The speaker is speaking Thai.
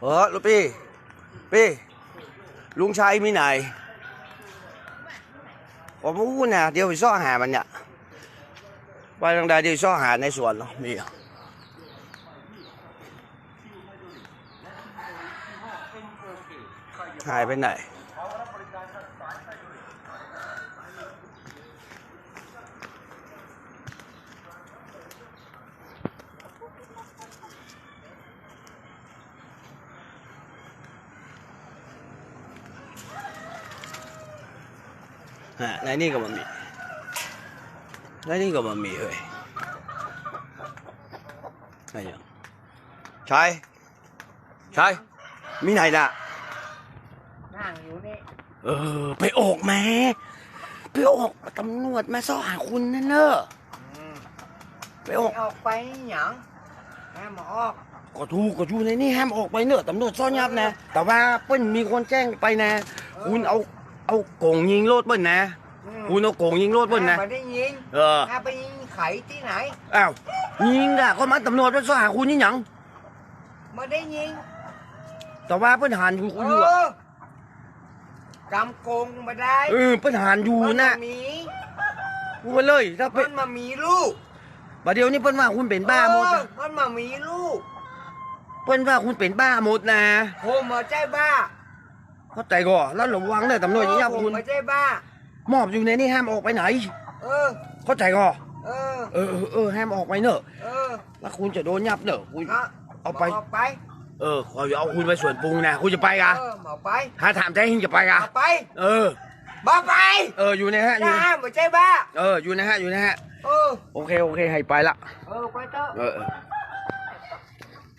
เออลูกพี่พี่ลุงชัยมีไหนผมพูดนะเดี๋ยวไปซ่อหามันเนี่ยไปทางใดเดี๋ยวซ่อหาในสวนเหรอมีเหรอหายไปไหน ฮะในนี่ก็มันมีในนี่ก็มันมีเฮ้ยไอ้ยังชายชายมีไหนน่ะนั่งอยู่นี่เออ ไปออกแม่ไปออกตำรวจมาซ่อหาคุณนั่นเนอะไปออกออกไปหยังให้มาออกก็ถูกก็อยู่ในนี่ห้ามออกไปเนอะตำรวจซ่อนยับนะ แต่ว่าเปิ้นมีคนแจ้งไปนะ คุณเอา เอาโกงยิงรถเปิ้นนะอืมคุณเอาโกงยิงรถเปิ้นนะไม่ได้ยิงเออถ้าไปยิงไขที่ไหนอ้าวยิงด่ะก็มาตำรวจมาซ่อหาคุณนี่หยังไม่ได้ยิงแต่ว่าเปิ้นหันอยู่เออยู่อะอกำโกงมาได้เออเปิ้นหันอยู่มันะมามีพูดไปเลยถ้ามัเป็นนมามีลูกประเดี๋ยวนี้เปิ้นว่าคุณเป็นบ้าหมดเอนะอมันมามีลูกเปิ้นว่าคุณเป็นบ้าหมดนะ ผมมาใจบ้า เข้าใจก่อนแล้วระวังเลยตำรวจยิงยับเออผคุมณมาใจบ้ามอบอยู่ในนี่ห้ามออกไปไหน เออ เข้าใจก่อนเออเออ เออเออห้ามออกไปเนอะเออ แล้วคุณจะโดนยับเนอะคุณนะเอาไปเอาไป เออขอเอาคุณไปสวนปรุงนะคุณจะไปกะเออเอาไปถ้าถามใจหิงจะไปกะเอาไป เออบ้าไป เอออยู่ในฮะอยู่นะในมาใจบ้า เอออยู่ในฮะอยู่ในฮะ เออ โอเคโอเคให้ไปละ เออไปเถอะเออเออ